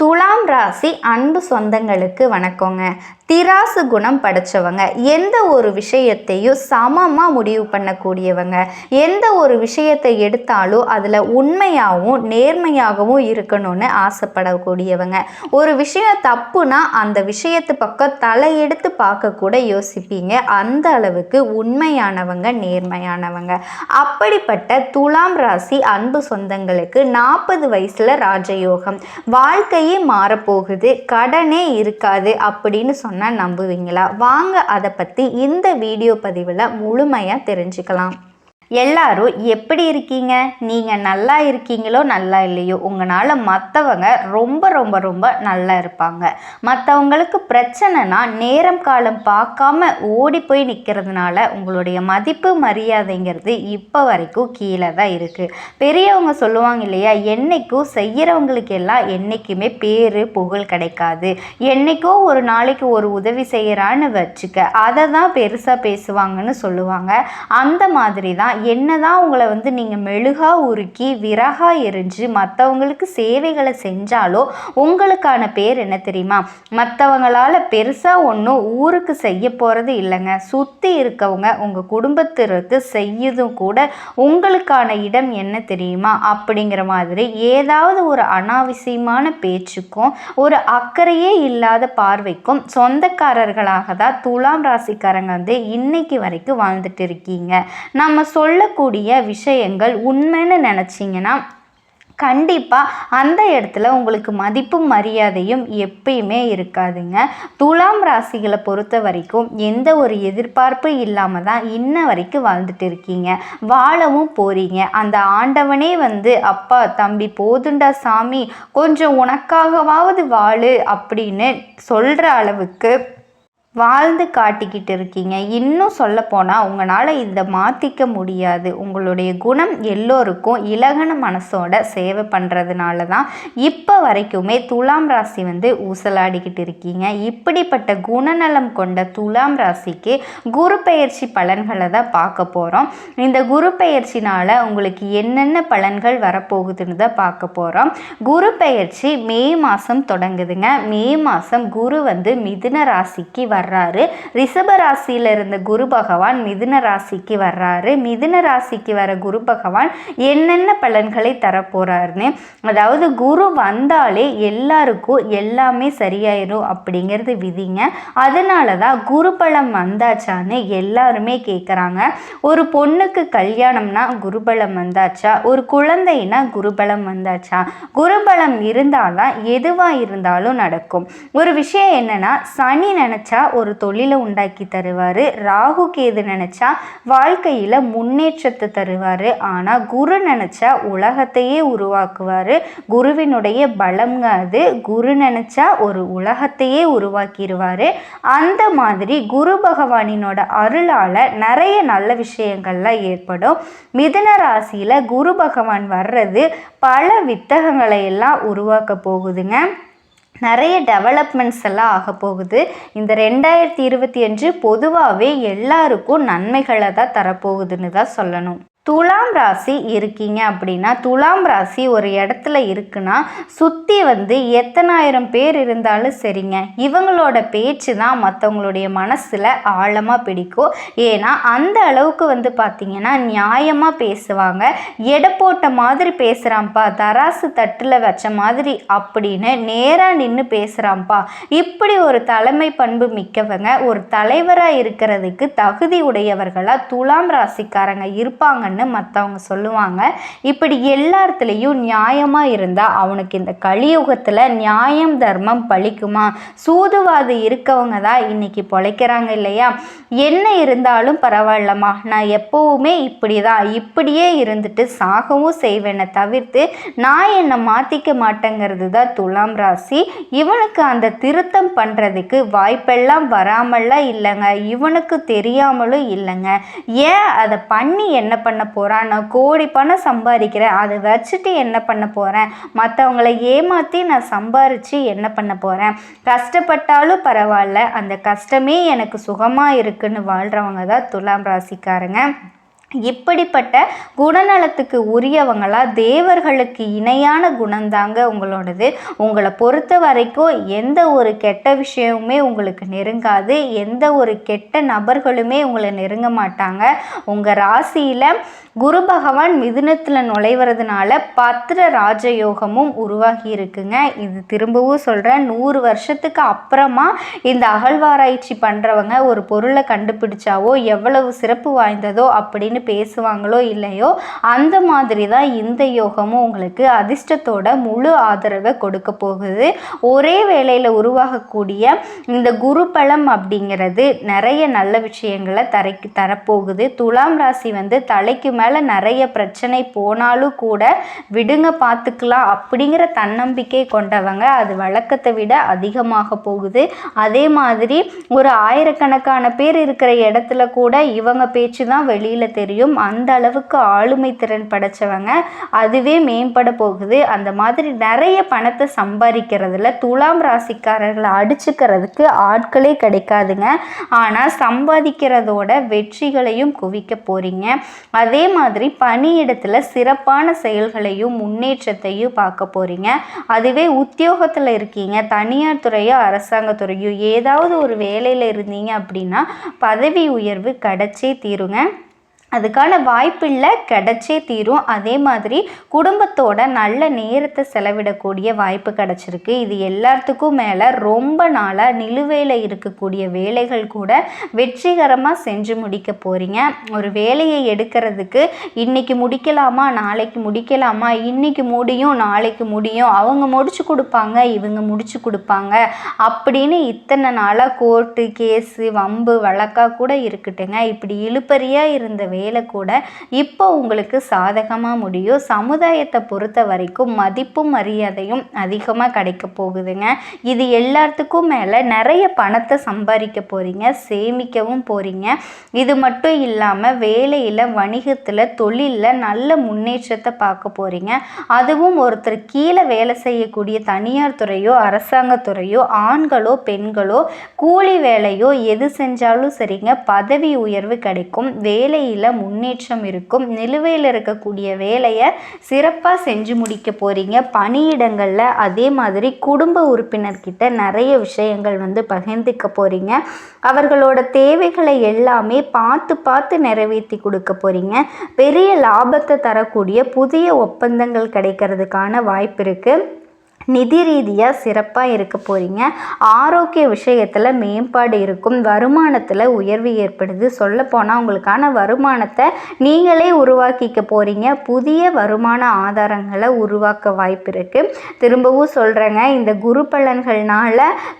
துலாம் ராசி அன்பு சொந்தங்களுக்கு வணக்கங்க. திராசு குணம் படைச்சவங்க. எந்த ஒரு விஷயத்தையும் சமமாக முடிவு பண்ணக்கூடியவங்க. எந்த ஒரு விஷயத்தை எடுத்தாலும் அதில் உண்மையாகவும் நேர்மையாகவும் இருக்கணும்னு ஆசைப்படக்கூடியவங்க. ஒரு விஷயம் தப்புனா அந்த விஷயத்து பக்கம் தலையெடுத்து பார்க்கக்கூட யோசிப்பீங்க. அந்த அளவுக்கு உண்மையானவங்க நேர்மையானவங்க. அப்படிப்பட்ட துலாம் ராசி அன்பு சொந்தங்களுக்கு நாற்பது வயசில் ராஜயோகம். வாழ்க்கை வாழ்க்கையே மாறப்போகுது. கடனே இருக்காது அப்படின்னு சொன்னால் நம்புவீங்களா? வாங்க அதை பற்றி இந்த வீடியோ பதிவில் முழுமையாக தெரிஞ்சுக்கலாம். எல்லாரும் எப்படி இருக்கீங்க? நீங்கள் நல்லா இருக்கீங்களோ நல்லா இல்லையோ உங்களால் மற்றவங்க ரொம்ப ரொம்ப ரொம்ப நல்லா இருப்பாங்க. மற்றவங்களுக்கு பிரச்சனைனா நேரம் காலம் பார்க்காம ஓடி போய் நிற்கிறதுனால உங்களுடைய மதிப்பு மரியாதைங்கிறது இப்போ வரைக்கும் கீழே தான் இருக்குது பெரியவங்க சொல்லுவாங்க இல்லையா என்னைக்கும் செய்கிறவங்களுக்கு எல்லாம் என்றைக்குமே பேர் புகழ் கிடைக்காது. என்றைக்கோ ஒரு நாளைக்கு ஒரு உதவி செய்கிறான்னு வச்சுக்க அதை தான் பெருசாக பேசுவாங்கன்னு சொல்லுவாங்க. அந்த மாதிரி தான் என்னதான் உங்களை வந்து நீங்கள் மெழுகாக உருக்கி விறகாக எரிஞ்சு மற்றவங்களுக்கு சேவைகளை செஞ்சாலோ உங்களுக்கான பேர் என்ன தெரியுமா? மற்றவங்களால் பெருசாக ஒன்றும் ஊருக்கு செய்ய போகிறது இல்லைங்க. சுற்றி இருக்கவங்க உங்கள் குடும்பத்திற்கு செய்யதும் கூட உங்களுக்கான இடம் என்ன தெரியுமா? அப்படிங்கிற மாதிரி ஏதாவது ஒரு அனாவசியமான பேச்சுக்கும் ஒரு அக்கறையே இல்லாத பார்வைக்கும் சொந்தக்காரர்களாக தான் துலாம் ராசிக்காரங்க வந்து இன்னைக்கு வரைக்கும் வாழ்ந்துட்டு இருக்கீங்க. நம்ம சொல்லக்கூடிய விஷயங்கள் உண்மைன்னு நினச்சிங்கன்னா கண்டிப்பாக அந்த இடத்துல உங்களுக்கு மதிப்பும் மரியாதையும் எப்பயுமே இருக்காதுங்க. துலாம் ராசிகளை பொறுத்த வரைக்கும் எந்த ஒரு எதிர்பார்ப்பு இல்லாமல் தான் இன்ன வரைக்கும் வாழ்ந்துட்டு இருக்கீங்க. வாழவும் போகிறீங்க அந்த ஆண்டவனே வந்து அப்பா தம்பி போதுண்டா சாமி கொஞ்சம் உனக்காகவாவது வாழு அப்படின்னு சொல்கிற அளவுக்கு வாழ்ந்து காட்டிக்கிட்டு இருக்கீங்க. இன்னும் சொல்லப்போனால் உங்களால் இதை மாற்றிக்க முடியாது. உங்களுடைய குணம் எல்லோருக்கும் இலகன மனசோட சேவை பண்ணுறதுனால தான் இப்போ வரைக்குமே துலாம் ராசி வந்து ஊசலாடிக்கிட்டு இருக்கீங்க. இப்படிப்பட்ட குணநலம் கொண்ட துலாம் ராசிக்கு குரு பயிற்சி பலன்களை தான் பார்க்க போகிறோம் இந்த குரு பயிற்சினால் உங்களுக்கு என்னென்ன பலன்கள் வரப்போகுதுன்னு தான் பார்க்க போகிறோம் குரு பயிற்சி மே மாதம் தொடங்குதுங்க. மே மாதம் குரு வந்து மிதுன ராசிக்கு வர வர்றாரு. ரிஷப ராசியில் இருந்த குரு பகவான் மிதுன ராசிக்கு வர்றாரு. மிதுன ராசிக்கு வர குரு பகவான் என்னென்ன பலன்களை தரப்போறாருன்னு அதாவது குரு வந்தாலே எல்லாருக்கும் எல்லாமே சரியாயிடும் அப்படிங்கிறது விதிங்க. அதனால தான் குரு பலம் வந்தாச்சான்னு எல்லாருமே கேட்குறாங்க ஒரு பொண்ணுக்கு கல்யாணம்னா குருபலம் வந்தாச்சா? ஒரு குழந்தைனா குருபலம் வந்தாச்சா? குருபலம் இருந்தால்தான் எதுவாக இருந்தாலும் நடக்கும். ஒரு விஷயம் என்னன்னா சனி நினச்சா ஒரு தொழிலை உண்டாக்கி தருவார். ராகு கேது நினச்சா வாழ்க்கையில் முன்னேற்றத்தை தருவார். ஆனால் குரு நினச்சா உலகத்தையே உருவாக்குவார். குருவினுடைய பலம்ங்க அது. குரு நினச்சா ஒரு உலகத்தையே உருவாக்கிடுவார் அந்த மாதிரி குரு பகவானினோட அருளால் நிறைய நல்ல விஷயங்கள்லாம் ஏற்படும். மிதுன ராசியில் குரு பகவான் வர்றது பல வித்தகங்களை எல்லாம் உருவாக்க போகுதுங்க. நிறைய டெவலப்மெண்ட்ஸ் எல்லாம் ஆக போகுது. இந்த ரெண்டாயிரத்தி இருபத்தி அஞ்சு பொதுவாகவே எல்லாருக்கும் நன்மைகளை தான் தரப்போகுதுன்னு தான் சொல்லணும். துலாம் ராசி இருக்கீங்க அப்படின்னா துலாம் ராசி ஒரு இடத்துல இருக்குன்னா சுற்றி வந்து எத்தனாயிரம் பேர் இருந்தாலும் சரிங்க. இவங்களோட பேச்சு தான் மற்றவங்களுடைய மனசில் ஆழமாக பிடிக்கும். ஏன்னா அந்த அளவுக்கு வந்து பார்த்திங்கன்னா நியாயமாக பேசுவாங்க. எடை போட்ட மாதிரி பேசுகிறான்ப்பா தராசு தட்டில் வச்ச மாதிரி அப்படின்னு நேராக நின்று பேசுகிறான்ப்பா இப்படி ஒரு தலைமை பண்பு மிக்கவங்க ஒரு தலைவராக இருக்கிறதுக்கு தகுதி உடையவர்களாக துலாம் ராசிக்காரங்க இருப்பாங்கன்னு இருக்கான்னு மற்றவங்க சொல்லுவாங்க. இப்படி எல்லாத்துலேயும் நியாயமாக இருந்தால் அவனுக்கு இந்த கலியுகத்தில் நியாயம் தர்மம் பழிக்குமா? சூதுவாது இருக்கவங்க தான் இன்னைக்கு பொழைக்கிறாங்க இல்லையா? என்ன இருந்தாலும் பரவாயில்லம்மா. நான் எப்போவுமே இப்படி தான் இப்படியே இருந்துட்டு சாகவும் செய்வேனை தவிர்த்து நான் என்னை மாற்றிக்க மாட்டேங்கிறது தான் துலாம் ராசி. இவனுக்கு அந்த திருத்தம் பண்ணுறதுக்கு வாய்ப்பெல்லாம் வராமல்லாம் இல்லைங்க. இவனுக்கு தெரியாமலும் இல்லைங்க. ஏன் அதை பண்ணி என்ன பண்ண போகிறான் நான் கோடி பணம் சம்பாதிக்கிறேன். அதை வச்சுட்டு என்ன பண்ண போகிறேன் மற்றவங்களை ஏமாற்றி நான் சம்பாரித்து என்ன பண்ண போகிறேன் கஷ்டப்பட்டாலும் பரவாயில்ல. அந்த கஷ்டமே எனக்கு சுகமாக இருக்குன்னு வாழ்கிறவங்க தான் துலாம் ராசிக்காரங்க. இப்படிப்பட்ட குணநலத்துக்கு உரியவங்களா? தேவர்களுக்கு இணையான குணந்தாங்க உங்களோடது. உங்களை பொறுத்த வரைக்கும் எந்த ஒரு கெட்ட விஷயமுமே உங்களுக்கு நெருங்காது. எந்த ஒரு கெட்ட நபர்களுமே உங்களை நெருங்க மாட்டாங்க. உங்கள் ராசியில் குரு பகவான் மிதுனத்தில் நுழைவதுனால பத்திர ராஜயோகமும் உருவாகி இருக்குங்க. இது திரும்பவும் சொல்கிறேன் நூறு வருஷத்துக்கு அப்புறமா இந்த அகழ்வாராய்ச்சி பண்ணுறவங்க ஒரு பொருளை கண்டுபிடிச்சாவோ எவ்வளவு சிறப்பு வாய்ந்ததோ அப்படின்னு பேசுவாங்களோ இல்லையோ அந்த மாதிரி தான் இந்த யோகமும் உங்களுக்கு அதிர்ஷ்டத்தோட முழு ஆதரவை கொடுக்க போகுது. ஒரே வேளையில் உருவாகக்கூடிய இந்த குரு பலம் அப்படிங்கிறது நிறைய நல்ல விஷயங்களை தரைக்கு தரப்போகுது. துலாம் ராசி வந்து தலைக்கு மேலே நிறைய பிரச்சனை போனாலும் கூட விடுங்க பார்த்துக்கலாம் அப்படிங்கிற தன்னம்பிக்கை கொண்டவங்க அது வழக்கத்தை விட அதிகமாக போகுது. அதே மாதிரி ஒரு ஆயிரக்கணக்கான பேர் இருக்கிற இடத்துல கூட இவங்க பேச்சு தான் வெளியில் தெரியும் அந்த அளவுக்கு ஆளுமை திறன் படைச்சவங்க அதுவே மேம்பட போகுது. அந்த மாதிரி நிறைய பணத்தை சம்பாதிக்கிறதுல துலாம் ராசிக்காரர்களை அடிச்சுக்கிறதுக்கு ஆட்களே கிடைக்காதுங்க. ஆனால் சம்பாதிக்கிறதோட வெற்றிகளையும் குவிக்க போகிறீங்க அதே மாதிரி பணியிடத்தில் சிறப்பான செயல்களையும் முன்னேற்றத்தையும் பார்க்க போகிறீங்க அதுவே உத்தியோகத்தில் இருக்கீங்க. தனியார் துறையோ அரசாங்க துறையோ ஏதாவது ஒரு வேலையில் இருந்தீங்க அப்படின்னா பதவி உயர்வு கிடைச்சே தீருங்க. அதுக்கான வாய்ப்பில்லை கிடச்சே தீரும். அதே மாதிரி குடும்பத்தோட நல்ல நேரத்தை செலவிடக்கூடிய வாய்ப்பு கிடச்சிருக்கு. இது எல்லாத்துக்கும் மேலே ரொம்ப நாளாக நிலுவையில் இருக்கக்கூடிய வேலைகள் கூட வெற்றிகரமாக செஞ்சு முடிக்க போகிறீங்க ஒரு வேலையை எடுக்கிறதுக்கு இன்றைக்கி முடிக்கலாமா நாளைக்கு முடிக்கலாமா இன்றைக்கி முடியும் நாளைக்கு முடியும் அவங்க முடிச்சு கொடுப்பாங்க இவங்க முடிச்சு கொடுப்பாங்க அப்படின்னு இத்தனை நாளாக கோர்ட்டு கேஸு வம்பு வழக்காக கூட இருக்கட்டுங்க. இப்படி இழுப்பறியாக இருந்த வேலை கூட இப்போ உங்களுக்கு சாதகமாக முடியும் சமுதாயத்தை பொறுத்த வரைக்கும் மதிப்பும் மரியாதையும் அதிகமாக கிடைக்க போகுதுங்க. இது எல்லாத்துக்கும் மேலே நிறைய பணத்தை சம்பாதிக்க போகிறீங்க சேமிக்கவும் போகிறீங்க இது மட்டும் இல்லாமல் வேலையில் வணிகத்தில் தொழிலில் நல்ல முன்னேற்றத்தை பார்க்க போகிறீங்க அதுவும் ஒருத்தர் கீழே வேலை செய்யக்கூடிய தனியார் துறையோ அரசாங்கத்துறையோ ஆண்களோ பெண்களோ கூலி வேலையோ எது செஞ்சாலும் சரிங்க பதவி உயர்வு கிடைக்கும் வேலையில் முன்னேற்றம் இருக்கும். நிலுவையில் இருக்கக்கூடிய வேலையை சிறப்பாக செஞ்சு முடிக்க போகிறீங்க பணியிடங்களில் அதே மாதிரி குடும்ப உறுப்பினர்கிட்ட நிறைய விஷயங்கள் வந்து பகிர்ந்துக்க போகிறீங்க அவர்களோட தேவைகளை எல்லாமே பார்த்து பார்த்து நிறைவேற்றி கொடுக்க போகிறீங்க பெரிய லாபத்தை தரக்கூடிய புதிய ஒப்பந்தங்கள் கிடைக்கிறதுக்கான வாய்ப்பு இருக்குது நிதி ரீதியாக சிறப்பாக இருக்க போகிறீங்க ஆரோக்கிய விஷயத்தில் மேம்பாடு இருக்கும். வருமானத்தில் உயர்வு ஏற்படுது. சொல்லப்போனால் உங்களுக்கான வருமானத்தை நீங்களே உருவாக்கிக்க போகிறீங்க புதிய வருமான ஆதாரங்களை உருவாக்க வாய்ப்பு இருக்குது திரும்பவும் சொல்கிறேங்க இந்த குரு பலன்கள்னால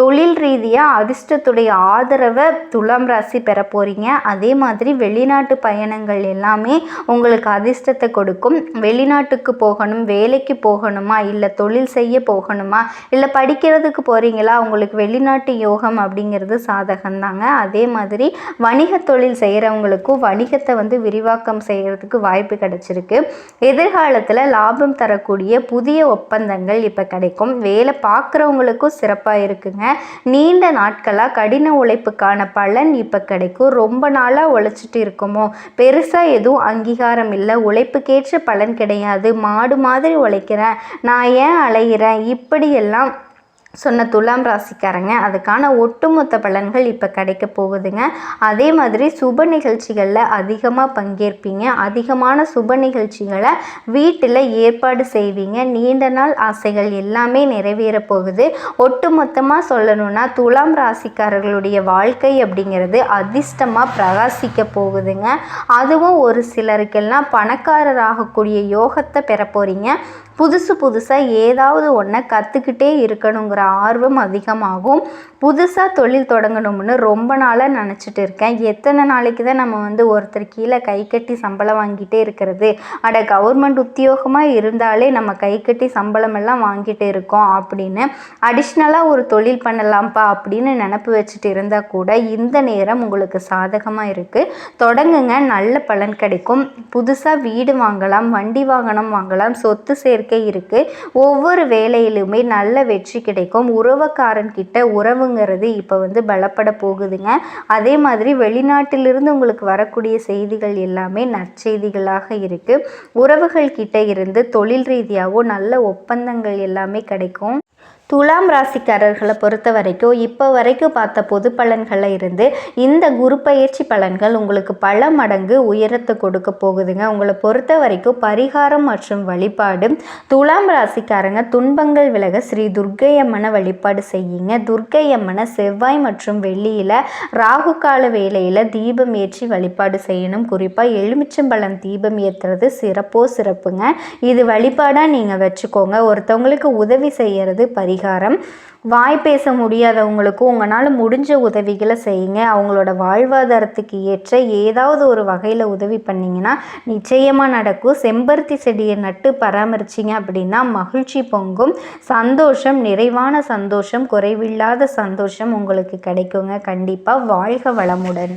தொழில் ரீதியாக அதிர்ஷ்டத்துடைய ஆதரவை துலாம் ராசி பெற போகிறீங்க அதே மாதிரி வெளிநாட்டு பயணங்கள் எல்லாமே உங்களுக்கு அதிர்ஷ்டத்தை கொடுக்கும். வெளிநாட்டுக்கு போகணும் வேலைக்கு போகணுமா இல்லை தொழில் செய்ய போகணுமா? இல்லை படிக்கிறதுக்கு போகிறீங்களா உங்களுக்கு வெளிநாட்டு யோகம் அப்படிங்கிறது சாதகம்தாங்க. அதே மாதிரி வணிக தொழில் செய்கிறவங்களுக்கும் வணிகத்தை வந்து விரிவாக்கம் செய்கிறதுக்கு வாய்ப்பு கிடைச்சிருக்கு. எதிர்காலத்தில் லாபம் தரக்கூடிய புதிய ஒப்பந்தங்கள் இப்போ கிடைக்கும். வேலை பார்க்குறவங்களுக்கும் சிறப்பாக இருக்குங்க. நீண்ட நாட்களாக கடின உழைப்புக்கான பலன் இப்போ கிடைக்கும். ரொம்ப நாளாக உழைச்சிட்டு இருக்குமோ? பெருசாக எதுவும் அங்கீகாரம் இல்லை. உழைப்புக்கேற்ற பலன் கிடையாது. மாடு மாதிரி உழைக்கிறேன். நான் ஏன் அலைகிறேன் இப்படியெல்லாம் சொன்ன துலாம் ராசிக்காரங்க அதுக்கான ஒட்டுமொத்த பலன்கள் இப்போ கிடைக்க போகுதுங்க. அதே மாதிரி சுப நிகழ்ச்சிகளில் அதிகமாக பங்கேற்பீங்க. அதிகமான சுப நிகழ்ச்சிகளை வீட்டில் ஏற்பாடு செய்வீங்க. நீண்ட நாள் ஆசைகள் எல்லாமே நிறைவேற போகுது. ஒட்டுமொத்தமாக சொல்லணும்னா துலாம் ராசிக்காரர்களுடைய வாழ்க்கை அப்படிங்கிறது அதிர்ஷ்டமாக பிரகாசிக்க போகுதுங்க. அதுவும் ஒரு சிலருக்கெல்லாம் பணக்காரர் ஆகக்கூடிய யோகத்தை பெற போகிறீங்க புதுசு புதுசாக ஏதாவது ஒன்றை கற்றுக்கிட்டே இருக்கணுங்கிற ஆர்வம் அதிகமாகும். புதுசாக தொழில் தொடங்கணும்னு ரொம்ப நாளாக நினச்சிட்டு இருக்கேன். எத்தனை நாளைக்கு தான் நம்ம வந்து ஒருத்தர் கீழே கை கட்டி சம்பளம் வாங்கிட்டே இருக்கிறது? அட கவர்மெண்ட் உத்தியோகமாக இருந்தாலே நம்ம கை கட்டி சம்பளம் எல்லாம் வாங்கிட்டு இருக்கோம் அப்படின்னு. அடிஷ்னலாக ஒரு தொழில் பண்ணலாம்ப்பா அப்படின்னு நினப்பு வச்சுட்டு இருந்தால் கூட இந்த நேரம் உங்களுக்கு சாதகமாக இருக்குது தொடங்குங்க நல்ல பலன் கிடைக்கும். புதுசாக வீடு வாங்கலாம் வண்டி வாகனம் வாங்கலாம் சொத்து சேர்க்க நம்பிக்கை இருக்குது ஒவ்வொரு வேலையிலுமே நல்ல வெற்றி கிடைக்கும். உறவுக்காரன் கிட்ட உறவுங்கிறது இப்போ வந்து பலப்பட போகுதுங்க. அதே மாதிரி வெளிநாட்டிலிருந்து உங்களுக்கு வரக்கூடிய செய்திகள் எல்லாமே நற்செய்திகளாக இருக்குது உறவுகள் கிட்ட இருந்து தொழில் ரீதியாகவும் நல்ல ஒப்பந்தங்கள் எல்லாமே கிடைக்கும். துலாம் ராசிக்காரர்களை பொறுத்த வரைக்கும் இப்போ வரைக்கும் பார்த்த பொது பலன்களில் இருந்து இந்த குரு பயிற்சி பலன்கள் உங்களுக்கு பல மடங்கு உயரத்தை கொடுக்க போகுதுங்க. உங்களை பொறுத்த வரைக்கும் பரிகாரம் மற்றும் வழிபாடு துலாம் ராசிக்காரங்க துன்பங்கள் விலக ஸ்ரீ துர்க்கை அம்மனை வழிபாடு செய்யுங்க. துர்க்கை அம்மனை செவ்வாய் மற்றும் வெள்ளியில் ராகு கால வேளையில் தீபம் ஏற்றி வழிபாடு செய்யணும். குறிப்பாக எலுமிச்சம்பழம் தீபம் ஏற்றுறது சிறப்போ சிறப்புங்க. இது வழிபாடாக நீங்கள் வச்சுக்கோங்க. ஒருத்தவங்களுக்கு உதவி செய்கிறது பரி பரிகாரம். வாய் பேச முடியாதவங்களுக்கும் உங்களால் முடிஞ்ச உதவிகளை செய்யுங்க. அவங்களோட வாழ்வாதாரத்துக்கு ஏற்ற ஏதாவது ஒரு வகையில் உதவி பண்ணிங்கன்னா நிச்சயமாக நடக்கும். செம்பருத்தி செடியை நட்டு பராமரிச்சிங்க அப்படின்னா மகிழ்ச்சி பொங்கும். சந்தோஷம் நிறைவான சந்தோஷம் குறைவில்லாத சந்தோஷம் உங்களுக்கு கிடைக்குங்க. கண்டிப்பாக வாழ்க வளமுடன்.